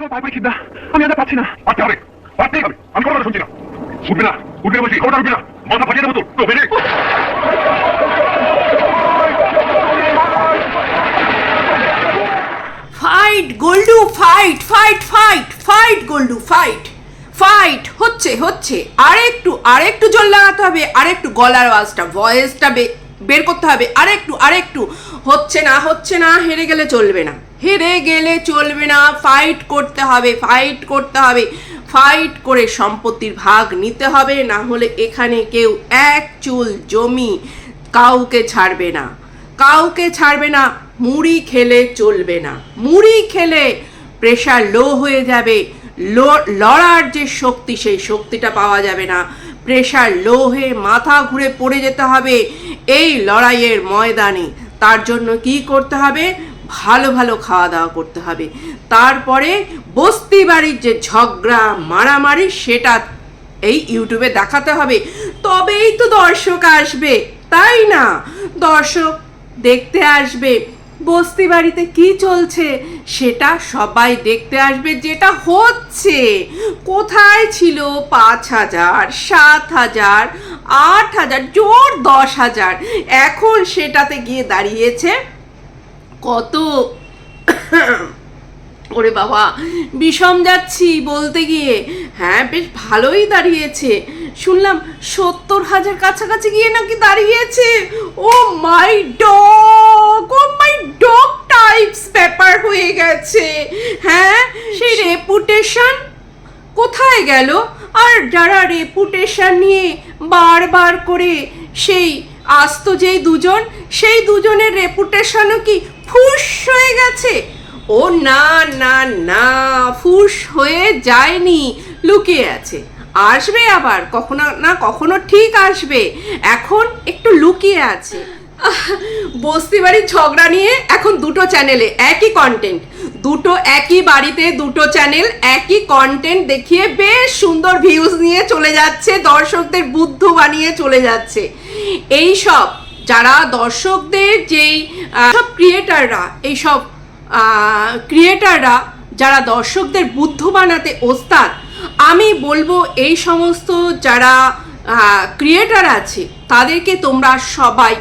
আর তো। তো fight fight fight fight fight fight হচ্ছে হচ্ছে। আরেকটু আরেকটু জোর লাগাতে হবে। আরেকটু গলার আওয়াজটা ভয়েসটা বের করতে হবে। আরেকটু আরেকটু। হচ্ছে না হচ্ছে না, হেরে গেলে চলবে না। হেরে গেলে চলবে না ফাইট করতে হবে ফাইট করতে হবে। ফাইট করে সম্পত্তির ভাগ নিতে হবে, না হলে এখানে কেউ এক চুল জমি কাউকে ছাড়বে না। কাউকে ছাড়বে না, মুড়ি খেলে চলবে না। মুড়ি খেলে প্রেশার লো হয়ে যাবে লড়ার যে শক্তি, সেই শক্তিটা পাওয়া যাবে না। প্রেশার লো হয়ে মাথা ঘুরে পড়ে যেতে হবে এই লড়াইয়ের ময়দানে। তার জন্য কি করতে হবে? ভালো ভালো খাওয়া দাওয়া করতে হবে। তারপরে বস্তি বাড়ির যে ঝগড়া, মারামারি, সেটা এই ইউটিউবে দেখাতে হবে। তবেই তো দর্শক আসবে, তাই না? দর্শক দেখতে আসবে বস্তি বাড়িতে কি চলছে সেটা সবাই দেখতে আসবে, যেটা হচ্ছে কোথায় ছিল পাঁচ হাজার, সাত হাজার, আট হাজার, জোর দশ হাজার। এখন সেটাতে গিয়ে দাঁড়িয়েছে কত ওরে বাবা, বিষম যাচ্ছি বলতে গিয়ে। হ্যাঁ বেশ ভালোই দাঁড়িয়েছে। শুনলাম সত্তর হাজার কাছাকাছি গিয়ে নাকি দাঁড়িয়েছে। ও my dog, oh my dog types ব্যাপার হয়ে গেছে। হ্যাঁ সেই রেপুটেশন কোথায় গেল? আর যারা রেপুটেশন নিয়ে বারবার করে সেই আসত যেই দুজন, সেই দুজনের রেপুটেশনও কি ফুস হয়ে গেছে। ও না না না, ফুস হয়ে যায়নি, লুকিয়ে আছে। আসবে আবার, কখনো না কখনো ঠিক আসবে। এখন একটু লুকিয়ে আছে। বস্তি বাড়ির ঝগড়া নিয়ে এখন দুটো চ্যানেলে একই কন্টেন্ট দুটো একই বাড়িতে দুটো চ্যানেল একই কন্টেন্ট দেখিয়ে বেশ সুন্দর ভিউজ নিয়ে চলে যাচ্ছে, দর্শকদের বুদ্ধ বানিয়ে চলে যাচ্ছে। এই সব যারা দর্শকদের যেই সব ক্রিয়েটাররা এইসব ক্রিয়েটাররা যারা দর্শকদের বুদ্ধ বানাতে ওস্তাদ, আমি বলব এই সমস্ত যারা ক্রিয়েটার আছে, তাদেরকে তোমরা সবাই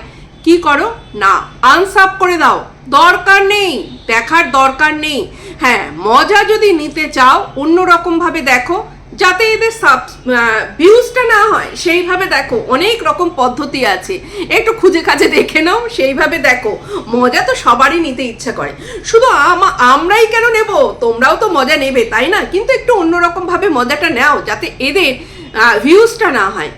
কি করো? না আনসাব করে দাও। দরকার নেই, দেখার দরকার নেই। হ্যাঁ মজা যদি নিতে চাও, অন্যরকমভাবে দেখো। যাতে এদের সাব ভিউজটা না হয়, সেইভাবে দেখো, অনেক রকম পদ্ধতি আছে। একটু খুঁজে কাজে দেখে নাও, সেইভাবে দেখো। মজা তো সবারই নিতে ইচ্ছা করে। শুধু আম- আমরাই কেন নেব? তোমরাও তো মজা নেবে, তাই না? কিন্তু একটু অন্যরকমভাবে মজাটা নাও, যাতে এদের ভিউজটা না হয়।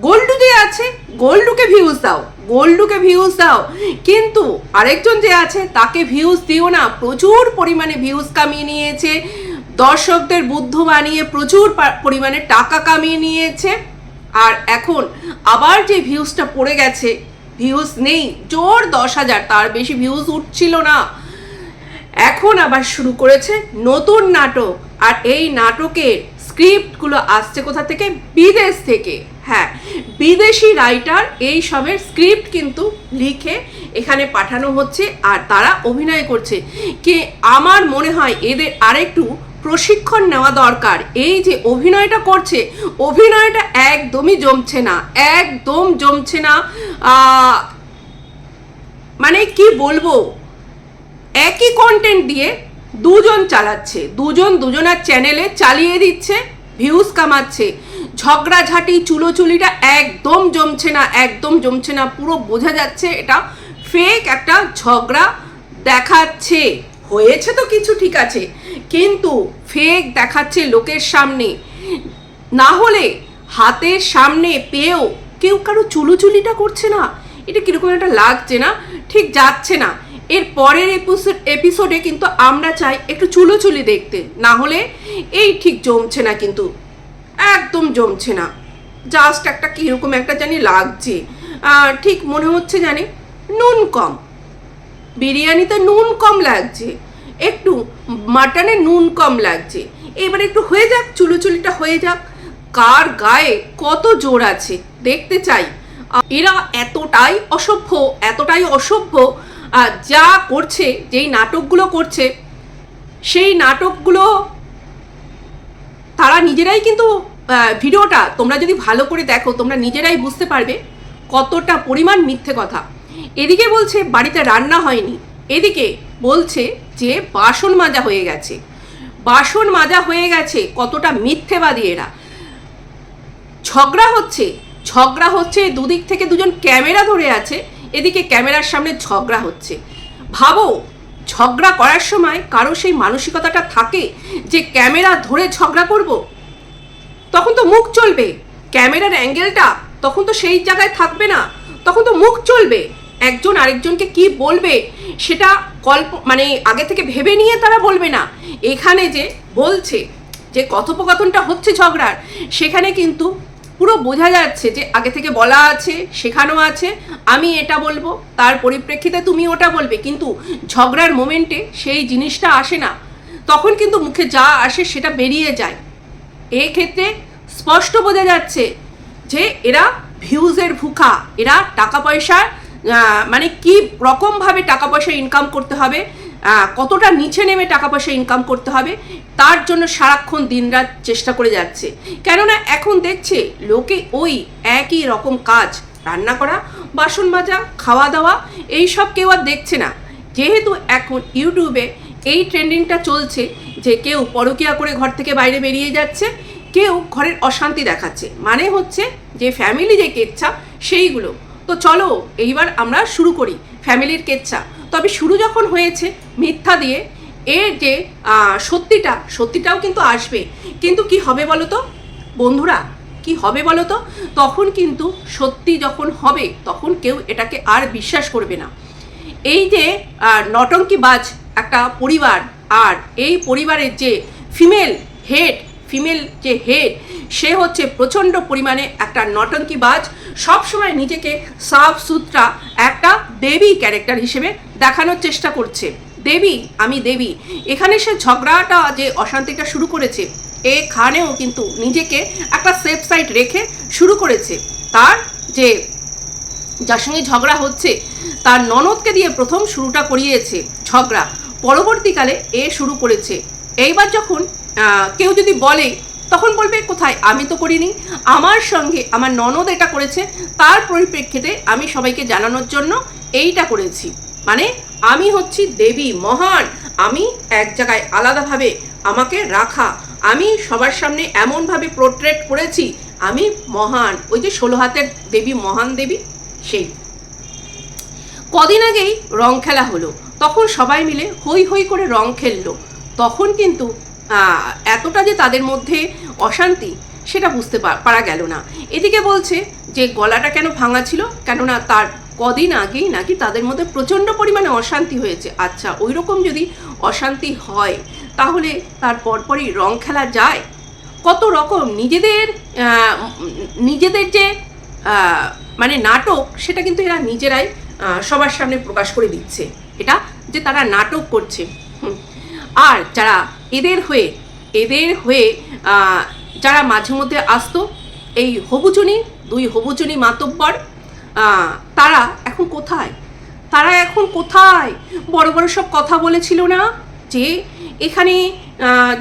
গোল্ডু যে আছে, গোল্ডুকে ভিউজ দাও, গোল্ডুকে ভিউজ দাও। কিন্তু আরেকজন যে আছে, তাকে ভিউজ দিও না। প্রচুর পরিমাণে ভিউজ কামিয়ে নিয়েছে। দর্শকদের বুদ্ধ বানিয়ে প্রচুর পরিমাণে টাকা কামিয়ে নিয়েছে। আর এখন আবার যে ভিউজটা পড়ে গেছে, ভিউজ নেই, জোর দশ হাজার, তার বেশি ভিউজ উঠছিল না। এখন আবার শুরু করেছে নতুন নাটক, আর এই নাটকের স্ক্রিপ্টগুলো আসছে কোথা থেকে? বিদেশ থেকে। হ্যাঁ বিদেশি রাইটার এই সবের স্ক্রিপ্ট কিন্তু লিখে এখানে পাঠানো হচ্ছে, আর তারা অভিনয় করছে। কে আমার মনে হয় এদের আরেকটু প্রশিক্ষণ নেওয়া দরকার। এই যে অভিনয়টা করছে, অভিনয়টা একদমই জমছে না, একদম জমছে না। মানে কি বলব? একই কন্টেন্ট দিয়ে দুজন চালাচ্ছে, দুজন দুজনের চ্যানেলে চালিয়ে দিচ্ছে ভিউজ কামাচ্ছে। ঝগড়াঝাটি, চুলোচুলিটা একদম জমছে না, একদম জমছে না, পুরো বোঝা যাচ্ছে এটা ফেক একটা ঝগড়া দেখাচ্ছে। হয়েছে তো কিছু ঠিক আছে, কিন্তু ফেক দেখাচ্ছে লোকের সামনে। না হলে হাতের সামনে পেয়েও কেউ কারও চুলোচুলিটা করছে না। এটা কীরকম একটা লাগছে না? ঠিক যাচ্ছে না। এর পরের এপিসোড এপিসোডে কিন্তু আমরা চাই একটু চুলোচুলি দেখতে। না হলে এই ঠিক জমছে না কিন্তু। একদম জমছে না। জাস্ট একটা কীরকম একটা জানি লাগছে। ঠিক মনে হচ্ছে জানি নুন কম। বিরিয়ানিতে নুন কম লাগছে। একটু মাটনে নুন কম লাগছে। এবার একটু হয়ে যাক, চুলোচুলিটা হয়ে যাক। কার গায়ে কত জোর আছে, দেখতে চাই। এরা এতটাই অসভ্য এতটাই অসভ্য যা করছে, যেই নাটকগুলো করছে, সেই নাটকগুলো তারা নিজেরাই কিন্তু ভিডিওটা তোমরা যদি ভালো করে দেখো, তোমরা নিজেরাই বুঝতে পারবে কতটা পরিমাণ মিথ্যে কথা। এদিকে বলছে, বাড়িতে রান্না হয়নি। এদিকে বলছে যে, বাসন মাজা হয়ে গেছে। বাসন মাজা হয়ে গেছে, কতটা মিথ্যেবাদী এরা। ঝগড়া হচ্ছে ঝগড়া হচ্ছে, দুদিক থেকে দুজন ক্যামেরা ধরে আছে, এদিকে ক্যামেরার সামনে ঝগড়া হচ্ছে। ভাবো, ঝগড়া করার সময় কারও সেই মানসিকতাটা থাকে যে, ক্যামেরা ধরে ঝগড়া করব? তখন তো মুখ চলবে। ক্যামেরার অ্যাঙ্গেলটা তখন তো সেই জায়গায় থাকবে না। তখন তো মুখ চলবে। একজন আরেকজনকে কি বলবে সেটা কল্প মানে আগে থেকে ভেবে নিয়ে তারা বলবে না। এখানে যে বলছে, যে কথোপকথনটা হচ্ছে ঝগড়ার, সেখানে কিন্তু পুরো বোঝা যাচ্ছে যে আগে থেকে বলা আছে, শেখানো আছে, আমি এটা বলব, তার পরিপ্রেক্ষিতে তুমি ওটা বলবে। কিন্তু ঝগড়ার মোমেন্টে সেই জিনিসটা আসে না। তখন কিন্তু মুখে যা আসে সেটা বেরিয়ে যায়। এক্ষেত্রে স্পষ্ট বোঝা যাচ্ছে যে এরা ভিউজের ভুখা, এরা টাকা পয়সার মানে কি রকমভাবে টাকা পয়সা ইনকাম করতে হবে কতটা নিচে নেমে টাকা পয়সা ইনকাম করতে হবে, তার জন্য সারাক্ষণ দিনরাত চেষ্টা করে যাচ্ছে। কেননা এখন দেখছে লোকে ওই একই রকম কাজ, রান্না করা, বাসন মাজা, খাওয়া দাওয়া এই সব কেউ আর দেখছে না। যেহেতু এখন ইউটিউবে এই ট্রেন্ডিংটা চলছে যে কেউ পরকিয়া করে ঘর থেকে বাইরে বেরিয়ে যাচ্ছে, কেউ ঘরের অশান্তি দেখাচ্ছে। মানে হচ্ছে যে ফ্যামিলি যে কেচ্ছা, সেইগুলো। তো চলো, এইবার আমরা শুরু করি, ফ্যামিলির কেচ্ছা। তবে শুরু যখন হয়েছে, মিথ্যা দিয়ে এর যে সত্যিটা, সত্যিটাও কিন্তু আসবে। কিন্তু কি হবে বলো তো বন্ধুরা, কি হবে বলো তো তখন কিন্তু সত্যি যখন হবে, তখন কেউ এটাকে আর বিশ্বাস করবে না। এই যে নটঙ্কিবাজ একটা পরিবার, আর এই পরিবারের যে, ফিমেল হেড ফিমেল যে হেড সে হচ্ছে প্রচণ্ড পরিমাণে একটা নটঙ্কিবাজ। সবসময় নিজেকে সাফ সুতরা একটা দেবী ক্যারেক্টার হিসেবে দেখানোর চেষ্টা করছে। দেবী, আমি দেবী। এখানে সে ঝগড়াটা যে অশান্তিটা শুরু করেছে, এখানেও কিন্তু নিজেকে একটা সেফ সাইড রেখে শুরু করেছে। তার যে, যার সঙ্গে ঝগড়া হচ্ছে, তার ননদকে দিয়ে প্রথম শুরুটা করিয়েছে ঝগড়া। পরবর্তীকালে এ শুরু করেছে। এইবার যখন কেউ যদি বলে, তখন বলবে, কোথায়? আমি তো করিনি। আমার সঙ্গে আমার ননদ এটা করেছে। তার পরিপ্রেক্ষিতে আমি সবাইকে জানানোর জন্য এইটা করেছি। মানে আমি হচ্ছি দেবী, মহান। আমি এক জায়গায় আলাদাভাবে আমাকে রাখা। আমি সবার সামনে এমনভাবে পোর্ট্রেট করেছি, আমি মহান। ওই যে ষোলো হাতের দেবী, মহান দেবী, সেই। কদিন আগেই রং খেলা হলো। তখন সবাই মিলে হই হই করে রং খেললো। তখন কিন্তু এতটা যে তাদের মধ্যে অশান্তি, সেটা বুঝতে পারা গেল না। এদিকে বলছে যে গলাটা কেন ভাঙা ছিল, কেননা তার কদিন আগেই নাকি তাদের মধ্যে প্রচণ্ড পরিমাণে অশান্তি হয়েছে। আচ্ছা ওই রকম যদি অশান্তি হয়, তাহলে তার পরপরই রং খেলা যায়? কত রকম নিজেদের নিজেদের যে মানে নাটক, সেটা কিন্তু এরা নিজেরাই সবার সামনে প্রকাশ করে দিচ্ছে। এটা যে তারা নাটক করছে, হুম। আর যারা এদের হয়ে এদের হয়ে যারা মাঝে মধ্যে আসতো, এই হবুচুনি দুই হবুচুনি মাতব্বর তারা এখন কোথায়? তারা এখন কোথায়? বড় বড় সব কথা বলেছিল না যে এখানে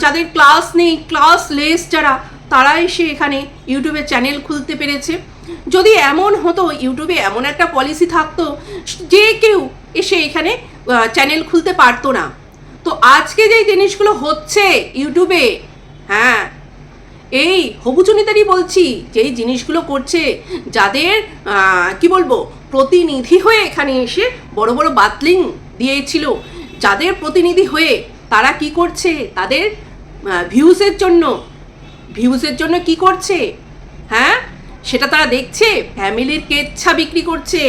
যাদের ক্লাস নেই ক্লাস লেস যারা, তারা এসে এখানে ইউটিউবে চ্যানেল খুলতে পেরেছে। যদি এমন হতো ইউটিউবে এমন একটা পলিসি থাকতো, যে কেউ এসে এখানে চ্যানেল খুলতে পারতো না। তো আজকে যে জিনিসগুলো হচ্ছে ইউটিউবে হ্যাঁ এই হবুচুনিতারই বলছি যে এই জিনিসগুলো করছে, যাদের কি বলব, প্রতিনিধি হয়ে এখানে এসে বড় বড় বাতলিং দিয়েছিল, যাদের প্রতিনিধি হয়ে তারা কি করছে, তাদের ভিউসের জন্য ভিউসের জন্য কি করছে হ্যাঁ সেটা তারা দেখছে, ফ্যামিলির কেচ্ছা বিক্রি করছে,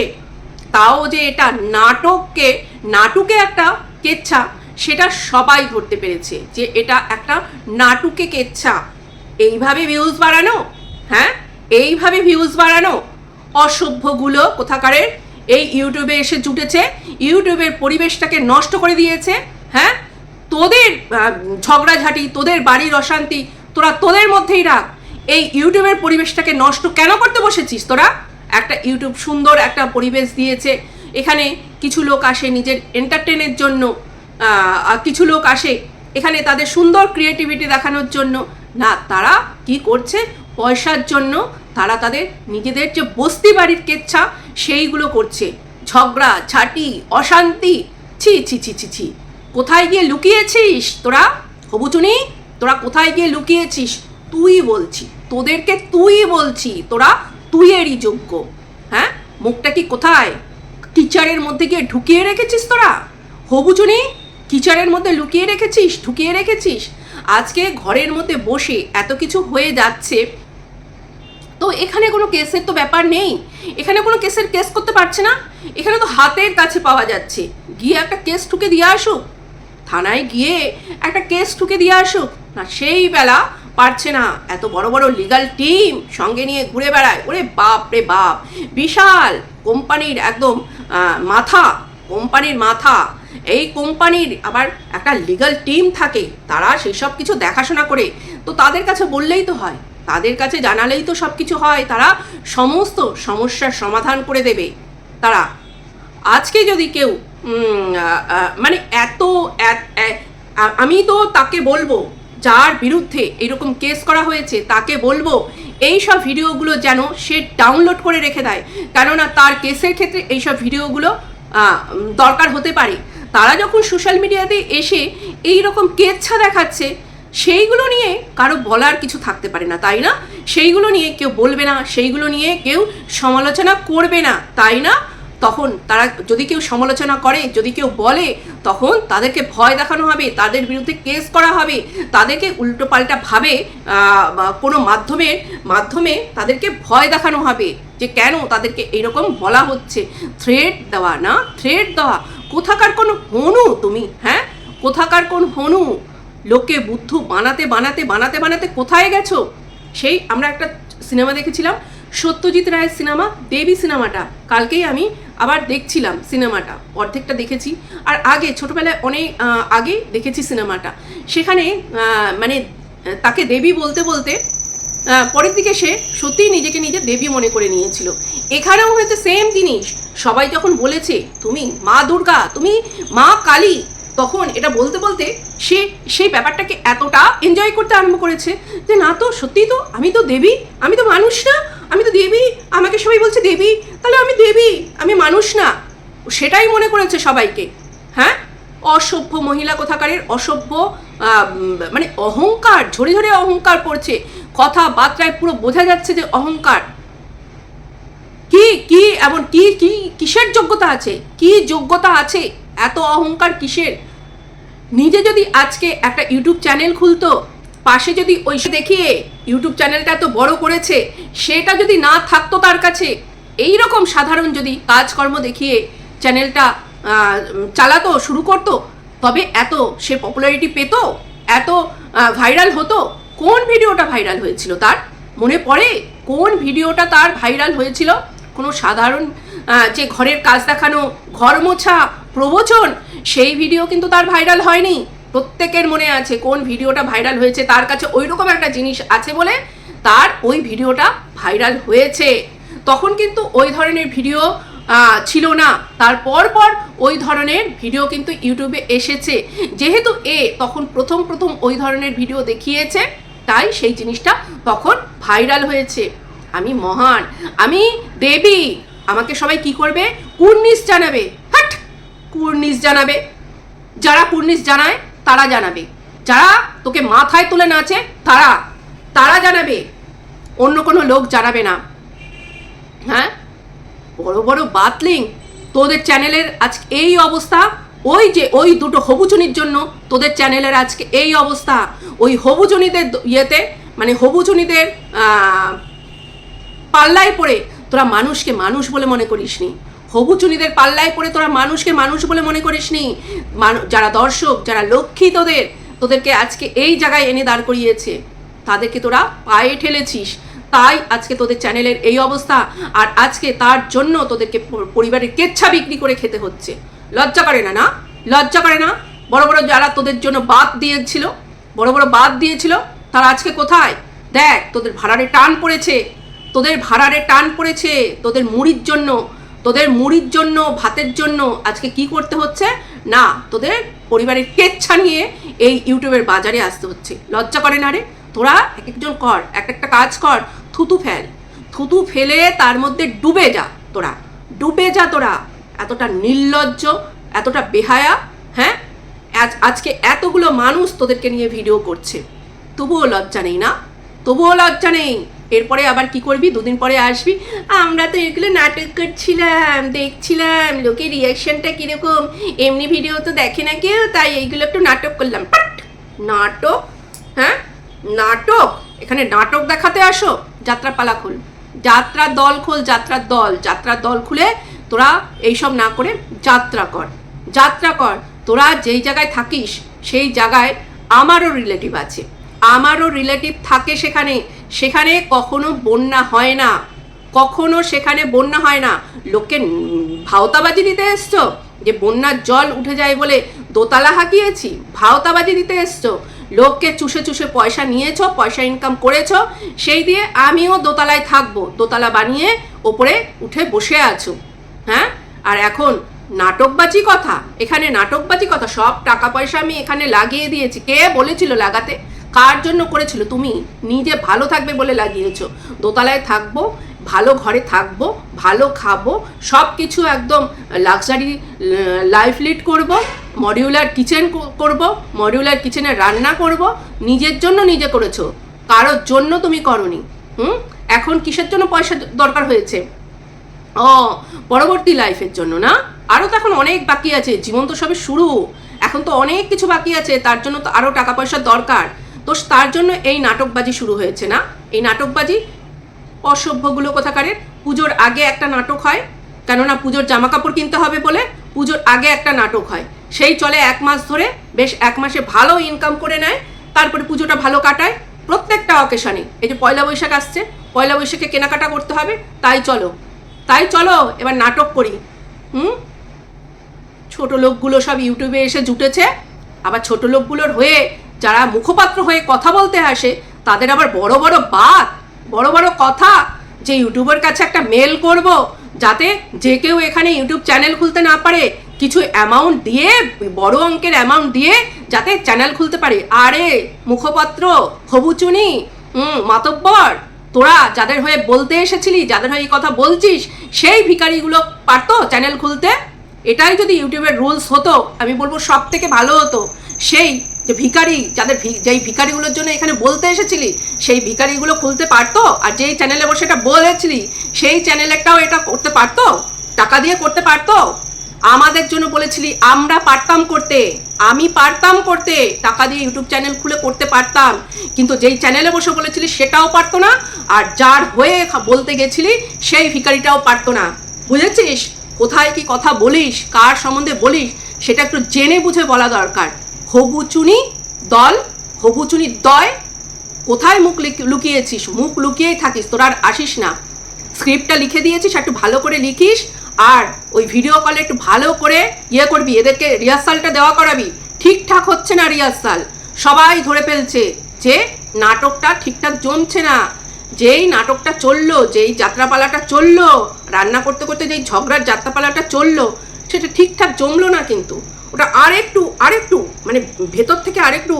তাও যে এটা নাটককে, নাটুকে একটা কেচ্ছা সেটা সবাই ধরতে পেরেছে যে এটা একটা নাটুকে কেচ্ছা। এইভাবে ভিউজ বাড়ানো? হ্যাঁ? এইভাবে ভিউজ বাড়ানো? অসভ্যগুলো কোথাকারের এই ইউটিউবে এসে জুটেছে, ইউটিউবের পরিবেশটাকে নষ্ট করে দিয়েছে হ্যাঁ? তোদের ঝগড়াঝাটি, তোদের বাড়ির অশান্তি, তোরা তোদের মধ্যেই রাখ। এই ইউটিউবের পরিবেশটাকে নষ্ট কেন করতে বসেছিস তোরা? একটা ইউটিউব সুন্দর একটা পরিবেশ দিয়েছে। এখানে কিছু লোক আসে নিজের এন্টারটেনের জন্য। কিছু লোক আসে, এখানে তাদের সুন্দর ক্রিয়েটিভিটি দেখানোর জন্য। না, তারা কি করছে? পয়সার জন্য তারা তাদের নিজেদের যে বস্তি বাড়ির কেচ্ছা, সেইগুলো করছে। ঝগড়া, ঝাঁটি, অশান্তি, ছি ছি ছি ছি ছি। কোথায় গিয়ে লুকিয়েছিস তোরা? হবুচুনি তোরা কোথায় গিয়ে লুকিয়েছিস? তুই বলছি, তোদেরকে তুই বলছি, তোরা তুই এরই যোগ্য। হ্যাঁ? মুখটা কি কোথায়? টিচারের মধ্যে গিয়ে ঢুকিয়ে রেখেছিস তোরা? হবুচুনি কিচারের মধ্যে লুকিয়ে রেখেছিস ঢুকিয়ে রেখেছিস? আজকে ঘরের মধ্যে বসে এত কিছু হয়ে যাচ্ছে। তো এখানে কোনো কেসের তো ব্যাপার নেই। এখানে কোনো কেসের কেস করতে পারছে না। এখানে তো হাতের কাছে পাওয়া যাচ্ছে। গিয়ে একটা কেস ঠুকে দিয়ে আসুক। থানায় গিয়ে একটা কেস ঠুকে দিয়ে আসুক। না, সেই বেলা পারছে না। এত বড় বড় লিগাল টিম সঙ্গে নিয়ে ঘুরে বেড়ায়। ওরে বাপ রে বাপ! বিশাল কোম্পানির একদম মাথা কোম্পানির মাথা। এই কোম্পানির আবার একটা লিগাল টিম থাকে, তারা সেই সব কিছু দেখাশোনা করে। তো তাদের কাছে বললেই তো হয়, তাদের কাছে জানালেই তো সব কিছু হয়, তারা সমস্ত সমস্যার সমাধান করে দেবে। তারা, আজকে যদি কেউ মানে এত আমি তো তাকে বলব, যার বিরুদ্ধে এরকম কেস করা হয়েছে, তাকে বলব, এই সব ভিডিওগুলো যেন সে ডাউনলোড করে রেখে দেয়। কেননা তার কেসের ক্ষেত্রে এইসব ভিডিওগুলো দরকার হতে পারে। তারা যখন সোশ্যাল মিডিয়াতে এসে এই রকম কেচ্ছা দেখাচ্ছে, সেইগুলো নিয়ে কারও বলার কিছু থাকতে পারে না, তাই না? সেইগুলো নিয়ে কেউ বলবে না, সেইগুলো নিয়ে কেউ সমালোচনা করবে না, তাই না? তখন তারা যদি কেউ সমালোচনা করে, যদি কেউ বলে, তখন তাদেরকে ভয় দেখানো হবে, তাদের বিরুদ্ধে কেস করা হবে, তাদেরকে উল্টোপাল্টা ভাবে বা কোনো মাধ্যমের মাধ্যমে তাদেরকে ভয় দেখানো হবে। যে কেন তাদেরকে এইরকম বলা হচ্ছে? থ্রেড দেওয়া না থ্রেড দেওয়া। কোথাকার কোন হনু তুমি হ্যাঁ? কোথাকার কোন হনু? লোকে বুদ্ধু বানাতে বানাতে বানাতে বানাতে কোথায় গেছো? সেই আমরা একটা সিনেমা দেখেছিলাম, সত্যজিৎ রায়ের সিনেমা, দেবী সিনেমাটা। কালকেই আমি আবার দেখছিলাম সিনেমাটা, অর্ধেকটা দেখেছি। আর আগে, ছোটবেলায় অনেক আগে দেখেছি সিনেমাটা। সেখানে মানে তাকে দেবী বলতে বলতে পরের দিকে সে সত্যিই নিজেকে নিজে দেবী মনে করে নিয়েছিল। এখানেও হয়েছে সেম জিনিস। সবাই যখন বলেছে, তুমি মা দুর্গা, তুমি মা কালী, তখন এটা বলতে বলতে সে, সেই ব্যাপারটাকে এতটা এনজয় করতে আরম্ভ করেছে যে, না তো, সত্যিই তো, আমি তো দেবী, আমি তো মানুষ না, আমি তো দেবী, আমাকে সবাই বলছে দেবী, তাহলে আমি দেবী, আমি মানুষ না। সেটাই মনে করেছে সবাইকে। হ্যাঁ? অসভ্য মহিলা কোথাকারের অসভ্য মানে অহংকার, ঝরে ঝরে অহংকার পড়ছে। কথাবার্তায় পুরো বোঝা যাচ্ছে যে অহংকার। কি কি এমন, কি কি, কিসের যোগ্যতা আছে? কি যোগ্যতা আছে? এত অহংকার কিসের? নিজে যদি আজকে একটা ইউটিউব চ্যানেল খুলতো, পাশে যদি ওই দেখিয়ে ইউটিউব চ্যানেলটা এত বড় করেছে, সেটা যদি না থাকতো তার কাছে এই রকম সাধারণ যদি কাজকর্ম দেখিয়ে চ্যানেলটা চালাতো, শুরু করতো, তবে এত সে পপুলারিটি পেত, এত ভাইরাল হতো, কোন ভিডিওটা ভাইরাল হয়েছিল তার? মনে পড়ে? কোন ভিডিওটা তার ভাইরাল হয়েছিল? কোনো সাধারণ যে ঘরের কাজ দেখানো, ঘর মোছা, প্রবচন, সেই ভিডিও কিন্তু তার ভাইরাল হয়নি। প্রত্যেকের মনে আছে কোন ভিডিওটা ভাইরাল হয়েছে, তার কাছে ওই রকম একটা জিনিস আছে বলে তার ওই ভিডিওটা ভাইরাল হয়েছে। তখন কিন্তু ওই ধরনের ভিডিও ছিল না। তারপর পর ওই ধরনের ভিডিও কিন্তু ইউটিউবে এসেছে। যেহেতু এ তখন প্রথম প্রথম ওই ধরনের ভিডিও দেখিয়েছে, তাই সেই জিনিসটা তখন ভাইরাল হয়েছে। আমি মহান। আমি দেবী। আমাকে সবাই কি করবে? কুর্নিশ জানাবে। হাট! কুর্নিশ জানাবে। যারা কুর্নিশ জানায়, তারা জানাবে। যারা তোকে মাথায় তুলে নাচে, তারা তারা জানাবে। অন্য কোনো লোক জানাবে না। হ্যাঁ? বড় বড় বাতলিং তোদের চ্যানেলের আজ এই অবস্থা। ওই যে, ওই দুটো হবুচুনির জন্য তোদের চ্যানেলের আজকে এই অবস্থা। ওই হবুচুনিদের ইয়েতে মানে হবুচুনিদের পাল্লায় পড়ে তোরা মানুষকে মানুষ বলে মনে করিসনি। হবুচুনিদের পাল্লায় পড়ে তোরা মানুষকে মানুষ বলে মনে করিসনি। মানু- যারা দর্শক, যারা লক্ষ্মী তোদের, তোদেরকে আজকে এই জায়গায় এনে দাঁড় করিয়েছে। তাদেরকে তোরা পায়ে ঠেলেছিস। তাই আজকে তোদের চ্যানেলের এই অবস্থা, আর আজকে তার জন্য তোদেরকে পরিবারের কেচ্ছা বিক্রি করে খেতে হচ্ছে। লজ্জা করে না না? লজ্জা করে না? বড় বড় যারা তোদের জন্য বাদ দিয়েছিল, বড় বড় বাদ দিয়েছিল, তারা আজকে কোথায়? দেখ, তোদের ভাড়ারে টান পড়েছে। তোদের ভাড়ারে টান পড়েছে তোদের মুড়ির জন্য। তোদের মুড়ির জন্য, ভাতের জন্য আজকে কি করতে হচ্ছে? না, তোদের পরিবারের কেচ্ছা নিয়ে এই ইউটিউবের বাজারে আসতে হচ্ছে। লজ্জা করে না রে? তোরা এক একজন কর, এক একটা কাজ কর। থুতু ফেল। থুতু ফেলে তার মধ্যে ডুবে যা তোরা। ডুবে যা তোরা। এতটা নির্লজ্জ, এতটা বেহায়া হ্যাঁ? আজ, আজকে এতগুলো মানুষ তোদেরকে নিয়ে ভিডিও করছে। তবুও লজ্জা নেই না? তবুও লজ্জা নেই। এরপরে আবার কি করবি? দুদিন পরে আসবি। আমরা তো এগুলো নাটক করছিলাম, দেখছিলাম। লোকের রিয়াকশনটা কীরকম? এমনি ভিডিও তো দেখে না কেউ, তাই এইগুলো একটু নাটক করলাম। নাটক? হ্যাঁ? নাটক? এখানে নাটক দেখাতে আসো। যাত্রা পালা খোল। যাত্রার দল খোল যাত্রার দল। যাত্রার দল খুলে তোরা এইসব না করে যাত্রা কর। যাত্রা কর তোরা যেই জায়গায় থাকিস সেই জায়গায় আমারও রিলেটিভ আছে। আমারও রিলেটিভ থাকে সেখানে। সেখানে কখনো বন্যা হয় না। কখনো সেখানে বন্যা হয় না। উম, ভাওতাবাজি দিতে এসছো? যে বন্যার জল উঠে যায় বলে দোতলা হাঁকিয়েছি? ভাওতাবাজি দিতে এসছো? লোককে চুষে চুষে পয়সা নিয়েছো, পয়সা ইনকাম করেছ, সেই দিয়ে আমিও দোতলায় থাকব, দোতলা বানিয়ে ওপরে উঠে বসে আছো হ্যাঁ? আর এখন নাটকবাজি কথা, এখানে নাটকবাজি কথা, সব টাকা পয়সা আমি এখানে লাগিয়ে দিয়েছি। কে বলেছিল লাগাতে? কার জন্য করেছিল? তুমি নিজে ভালো থাকবে বলে লাগিয়েছো। দোতলায় থাকব ভালো ঘরে থাকব, ভালো খাব সব কিছু একদম লাক্সারি লাইফ লিড করব মডিউলার কিচেন করব মডিউলার কিচেনে রান্না করব, নিজের জন্য নিজে করেছ, কারোর জন্য তুমি করনি, হুম? এখন কিসের জন্য পয়সা দরকার হয়েছে? ও, পরবর্তী লাইফের জন্য না? আরও তো এখন অনেক বাকি আছে, জীবন তো সবে শুরু, এখন তো অনেক কিছু বাকি আছে, তার জন্য তো আরও টাকা পয়সার দরকার, তো তার জন্য এই নাটকবাজি শুরু হয়েছে না? এই নাটকবাজি অসভ্যগুলো কোথাকারের? পুজোর আগে একটা নাটক হয়, কেননা পুজোর জামা কাপড় কিনতে হবে বলে পুজোর আগে একটা নাটক হয়। সেই চলে এক মাস ধরে, বেশ এক মাসে ভালো ইনকাম করে নেয়, তারপরে পুজোটা ভালো কাটায় প্রত্যেকটা অকেশনে এই যে পয়লা বৈশাখ আসছে, পয়লা বৈশাখে কেনাকাটা করতে হবে, তাই চলো। তাই চলো, এবার নাটক করি। হুম? ছোট লোকগুলো সব ইউটিউবে এসে জুটেছে, আবার ছোট লোকগুলোর হয়ে যারা মুখপাত্র হয়ে কথা বলতে আসে, তাদের আবার বড় বড় বাত। বড় বড় কথা যে ইউটিউবের কাছে একটা মেল করব যাতে যে কেউ এখানে ইউটিউব চ্যানেল খুলতে না পারে, কিছু অ্যামাউন্ট দিয়ে, বড় অঙ্কের অ্যামাউন্ট দিয়ে যাতে চ্যানেল খুলতে পারে। আরে, মুখপাত্র, হবুচুনি হুম মাতব্বর, তোরা যাদের হয়ে বলতে এসেছিলি, যাদের হয়ে এই কথা বলছিস, সেই ভিখারিগুলো পারতো চ্যানেল খুলতে? এটাই যদি ইউটিউবের রুলস হতো, আমি বলব সব থেকে ভালো হতো। সেই যে ভিখারি, যাদের যেই ভিখারিগুলোর জন্য এখানে বলতে এসেছিলি, সেই ভিখারিগুলো খুলতে পারতো? আর যেই চ্যানেলে বসে এটা বলেছিলি, সেই চ্যানেলেরটাও এটা করতে পারতো? টাকা দিয়ে করতে পারতো? আমাদের জন্য বলেছিলি, আমরা পারতাম করতে, আমি পারতাম করতে, টাকা দিয়ে ইউটিউব চ্যানেল খুলে করতে পারতাম। কিন্তু যেই চ্যানেলে বসে বলেছিলি, সেটাও পারতো না। আর যার হয়ে বলতে গেছিলি, সেই ভিখারিটাও পারতো না। বুঝেছিস? কোথায় কি কথা বলিস? কার সম্বন্ধে বলিস? সেটা একটু জেনে বুঝে বলা দরকার। হবু চুনি দল হবু চুনির দয়, কোথায় মুখ লিক- লুকিয়েছিস? মুখ লুকিয়েই থাকিস, তোরা আর আসিস না। স্ক্রিপ্টটা লিখে দিয়েছিস, একটু ভালো করে লিখিস, আর ওই ভিডিও কলে একটু ভালো করে ইয়ে করবি, এদেরকে রিহার্সালটা দেওয়া করাবি। ঠিকঠাক হচ্ছে না রিহার্সাল সবাই ধরে ফেলছে যে নাটকটা ঠিকঠাক জমছে না। যেই নাটকটা চলল, যেই যাত্রাপালাটা চলল, রান্না করতে করতে যেই ঝগড়ার যাত্রাপালাটা চলল, সেটা ঠিকঠাক জমলো না কিন্তু। ওটা আরেকটু আরেকটু মানে ভেতর থেকে আরেকটু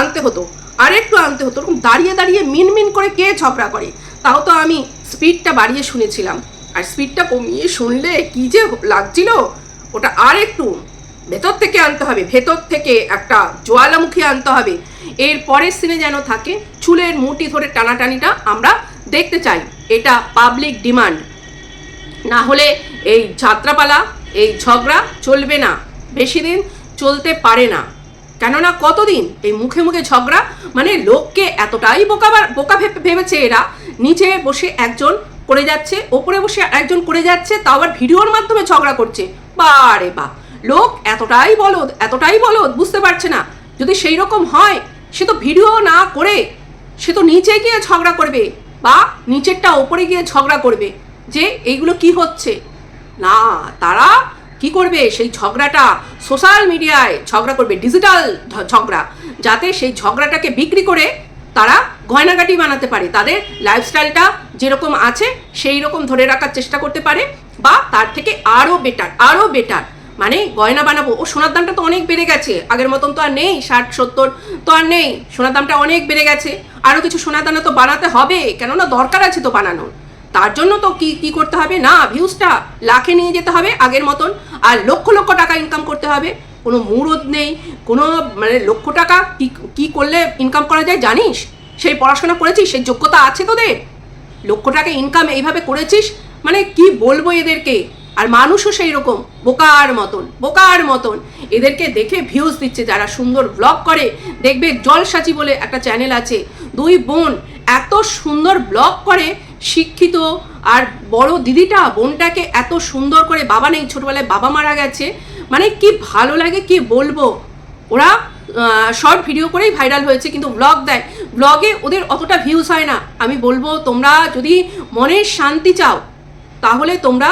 আনতে হতো, আরেকটু আনতে হতো, ওরকম দাঁড়িয়ে দাঁড়িয়ে মিন মিন করে কে ঝগড়া করে, তাও তো আমি স্পিডটা বাড়িয়ে শুনেছিলাম। আর স্পিডটা কমিয়ে শুনলে কি যে লাগছিল, ওটা আর একটু ভেতর থেকে আনতে হবে, ভেতর থেকে একটা জোয়ালামুখী আনতে হবে। এর পরের সিনে যেন থাকে, চুলের মুঠি ধরে টানাটানিটা আমরা দেখতে চাই, এটা পাবলিক ডিমান্ড না হলে এই যাত্রাপালা এই ঝগড়া চলবে না। বেশি দিন চলতে পারে না। কেননা কতদিন? এই মুখে মুখে ঝগড়া মানে লোককে এতটাই বোকা বোকা ভেবে- ভেবেছে এরা, নিচে বসে একজন করে যাচ্ছে, ওপরে বসে একজন করে যাচ্ছে, তাও আবার ভিডিওর মাধ্যমে ঝগড়া করছে। বারে বা, লোক এতটাই বলদ এতটাই বলদ, বুঝতে পারছে না। যদি সেই রকম হয়, সে তো ভিডিও না করে, সে তো নিচে গিয়ে ঝগড়া করবে, বা নিচেরটা ওপরে গিয়ে ঝগড়া করবে, যে এইগুলো কি হচ্ছে? না, তারা কি করবে সেই ঝগড়াটা? সোশ্যাল মিডিয়ায় ঝগড়া করবে ডিজিটাল ঝগড়া। যাতে সেই ঝগড়াটাকে বিক্রি করে তারা গয়নাগাটি বানাতে পারে। তাদের লাইফস্টাইলটা যেরকম আছে, সেই রকম ধরে রাখার চেষ্টা করতে পারে বা তার থেকে আরও বেটার আরও বেটার মানে গয়না বানাবো। ও সোনার দামটা তো অনেক বেড়ে গেছে। আগের মতন তো আর নেই, ষাট, সত্তর, তো আর নেই। সোনার দামটা অনেক বেড়ে গেছে। আরও কিছু সোনার দানা তো বানাতে হবে। কেননা দরকার আছে তো বানানোর। তার জন্য তো কি কি করতে হবে? না ভিউজটা লাখে নিয়ে যেতে হবে আগের মতন। আর লক্ষ লক্ষ টাকা ইনকাম করতে হবে। কোনো মুরদ নেই। কোনো মানে লক্ষ টাকা কি কি করলে ইনকাম করা যায় জানিস? সেই পড়াশোনা করেছিস, সেই যোগ্যতা আছে তোদের? লক্ষ টাকা ইনকাম এইভাবে করেছিস? মানে কি বলব এদেরকে? আর মানুষও সেই রকম, বোকার মতন বোকার মতন। এদেরকে দেখে ভিউজ দিচ্ছে যারা, সুন্দর ব্লগ করে। দেখবে জলসাচি বলে একটা চ্যানেল আছে। দুই বোন এত সুন্দর ব্লগ করে শিক্ষিত আর বড় দিদিটা, বোনটাকে এত সুন্দর করে, বাবা নেই, ছোটবেলায় বাবা মারা গেছে মানে কি ভালো লাগে, কি বলব? ওরা শর্ট ভিডিও করেই ভাইরাল হয়েছে, কিন্তু ব্লগ দেয়। ব্লগে ওদের অতটা ভিউজ হয় না। আমি বলব, তোমরা যদি মনের শান্তি চাও, তাহলে তোমরা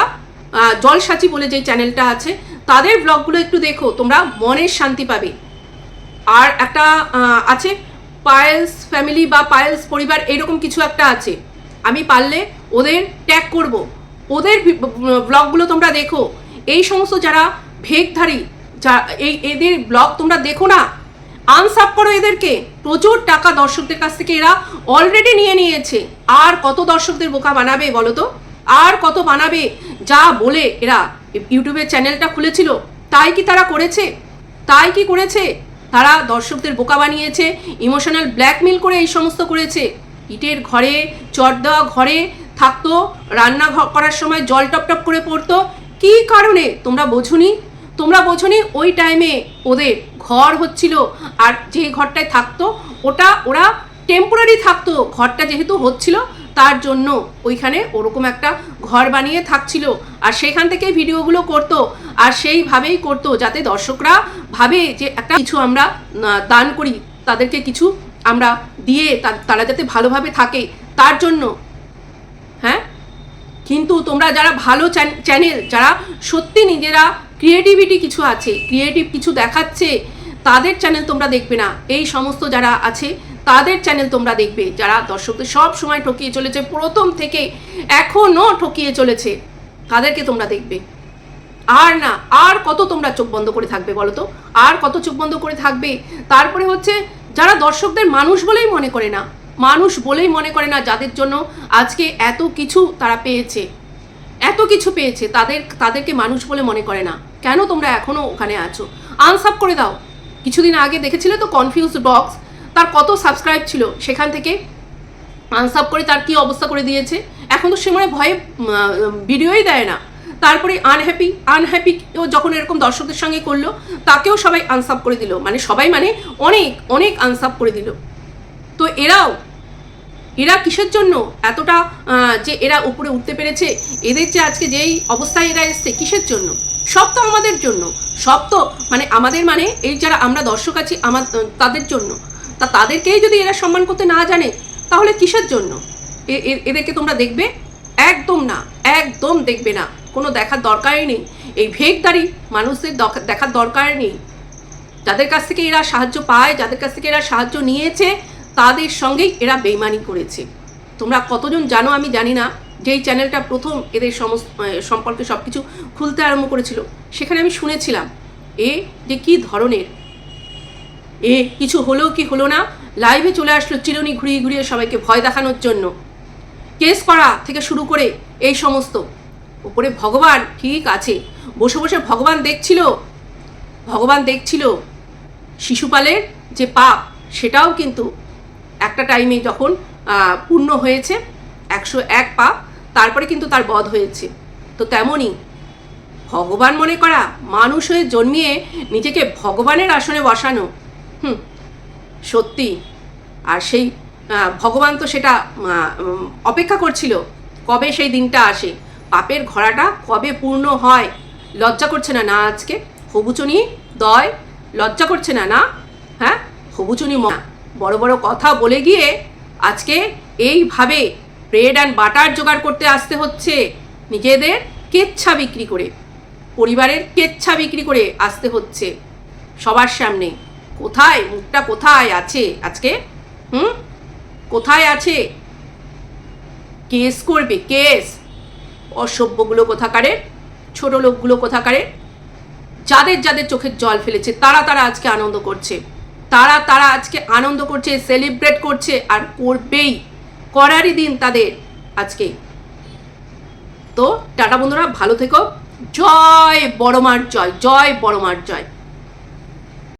জলসাচি বলে যে চ্যানেলটা আছে, তাদের ব্লগগুলো একটু দেখো, তোমরা মনের শান্তি পাবে। আর একটা আছে, পায়েলস ফ্যামিলি বা পায়েলস পরিবার, এরকম কিছু একটা আছে। আমি পারলে ওদের ট্যাগ করব। ওদের ব্লগগুলো তোমরা দেখো। এই সমস্ত যারা ভেগধারী যা এই এদের ব্লগ তোমরা দেখো না আনসাপ করো এদেরকে। প্রচুর টাকা দর্শকদের কাছ থেকে এরা অলরেডি নিয়ে নিয়েছে। আর কত দর্শকদের বোকা বানাবে বলো তো? আর কত বানাবে? যা বলে এরা ইউটিউবের চ্যানেলটা খুলেছিল, তাই কি তারা করেছে? তাই কি করেছে? তারা দর্শকদের বোকা বানিয়েছে ইমোশনাল ব্ল্যাকমেল করে এই সমস্ত করেছে। ইটের ঘরে, চট দেওয়া ঘরে থাকতো, রান্না করার সময় জল টপ টপ করে পড়তো। কি কারণে? তোমরা বোঝুনি? তোমরা বোঝনি ওই টাইমে ওদের ঘর হচ্ছিল আর যে ঘরটায় থাকতো, ওটা ওরা টেম্পোরারি থাকতো, ঘরটা যেহেতু হচ্ছিল, তার জন্য ওইখানে ওরকম একটা ঘর বানিয়ে থাকছিল। আর সেখান থেকেই ভিডিওগুলো করতো, আর সেইভাবেই করতো, যাতে দর্শকরা ভাবে যে একটা কিছু আমরা দান করি, তাদেরকে কিছু আমরা দিয়ে তারা যাতে ভালোভাবে থাকে, তার জন্য। হ্যাঁ? কিন্তু তোমরা যারা ভালো চ্যান- চ্যানেল, যারা সত্যি নিজেরা ক্রিয়েটিভিটি কিছু আছে ক্রিয়েটিভ কিছু দেখাচ্ছে, তাদের চ্যানেল তোমরা দেখবে না। এই সমস্ত যারা আছে, তাদের চ্যানেল তোমরা দেখবে, যারা দর্শকদের সব সময় ঠকিয়ে চলেছে, প্রথম থেকে এখনও ঠকিয়ে চলেছে, তাদেরকে তোমরা দেখবে। আর না, আর কত তোমরা চোখ বন্ধ করে থাকবে বলো তো? আর কত চোখ বন্ধ করে থাকবে? তারপরে হচ্ছে যারা দর্শকদের মানুষ বলেই মনে করে না, মানুষ বলেই মনে করে না যাদের জন্য আজকে এত কিছু তারা পেয়েছে, এত কিছু পেয়েছে, তাদের, তাদেরকে মানুষ বলে মনে করে না। কেন তোমরা এখনও ওখানে আছো? আনসাব করে দাও। কিছুদিন আগে দেখেছিলে তো কনফিউজ বক্স তার কত সাবস্ক্রাইব ছিল সেখান থেকে? আনসাব করে তার কি অবস্থা করে দিয়েছে? এখন তো সে মানে ভয়ে ভিডিওই দেয় না। তারপরে আনহ্যাপি আনহ্যাপি ও যখন এরকম দর্শকদের সঙ্গে করল, তাকেও সবাই আনসাব করে দিল। মানে সবাই মানে অনেক অনেক আনসাব করে দিল। তো এরাও, এরা কিসের জন্য? এতটা যে এরা উপরে উঠতে পেরেছে, এদের যে আজকে যেই অবস্থায় এরা এসছে, কিসের জন্য? সব তো আমাদের জন্য। সব তো মানে আমাদের মানে এই যারা আমরা দর্শক আছি আমার তাদের জন্য। তা তাদেরকেই যদি এরা সম্মান করতে না জানে, তাহলে কিসের জন্য? এদেরকে তোমরা দেখবে? একদম না, একদম দেখবে না। কোনো দেখার দরকারই নেই। এই ভেগদারি মানুষদের দেখার দরকার নেই। যাদের কাছ থেকে এরা সাহায্য পায়, যাদের কাছ থেকে এরা সাহায্য নিয়েছে, তাদের সঙ্গেই এরা বেইমানি করেছে। তোমরা কতজন জানো আমি জানি না, যেই চ্যানেলটা প্রথম এদের সমস্ত সম্পর্কে সব কিছু খুলতে আরম্ভ করেছিল, সেখানে আমি শুনেছিলাম, এ যে কি ধরনের। এ কিছু হলো কি হলো না, লাইভে চলে আসলো চিরুনি ঘুরিয়ে ঘুরিয়ে সবাইকে ভয় দেখানোর জন্য। কেস করা থেকে শুরু করে এই সমস্ত। উপরে ভগবান, ঠিক আছে। বসে বসে ভগবান দেখছিল ভগবান দেখছিল শিশুপালের যে পাপ, সেটাও কিন্তু একটা টাইমে যখন পূর্ণ হয়েছে, একশো এক পাপ, তারপরে কিন্তু তার বধ হয়েছে। তো তেমনই ভগবান মনে করা মানুষ হয়ে জন্মিয়ে নিজেকে ভগবানের আসনে বসানো, হুম, সত্যি। আর সেই ভগবান তো সেটা অপেক্ষা করছিল, কবে সেই দিনটা আসে। পাপের ঘোড়াটা কবে পূর্ণ হয়? লজ্জা করছে না না আজকে? হবুচনি, দয়, লজ্জা করছে না না? হ্যাঁ? হবুচনি মা বড় বড় কথা বলে গিয়ে আজকে এইভাবে ব্রেড অ্যান্ড বাটার জোগাড় করতে আসতে হচ্ছে। নিজেদের কেচ্ছা বিক্রি করে, পরিবারের কেচ্ছা বিক্রি করে আসতে হচ্ছে। সবার সামনে। কোথায়? মুখটা কোথায় আছে আজকে? হুম? কোথায় আছে? কেস করবে, কেস। অসভ্যগুলো কোথাকারে, ছোট লোকগুলো কোথাকারে, যাদের যাদের চোখের জল ফেলেছে, তারা তারা আজকে আনন্দ করছে। তারা তারা আজকে আনন্দ করছে সেলিব্রেট করছে, আর করবেই। করারই দিন তাদের আজকে। তো টাটা বন্ধুরা, ভালো থেকো। জয় বড়মার জয় জয় বড়মার জয়।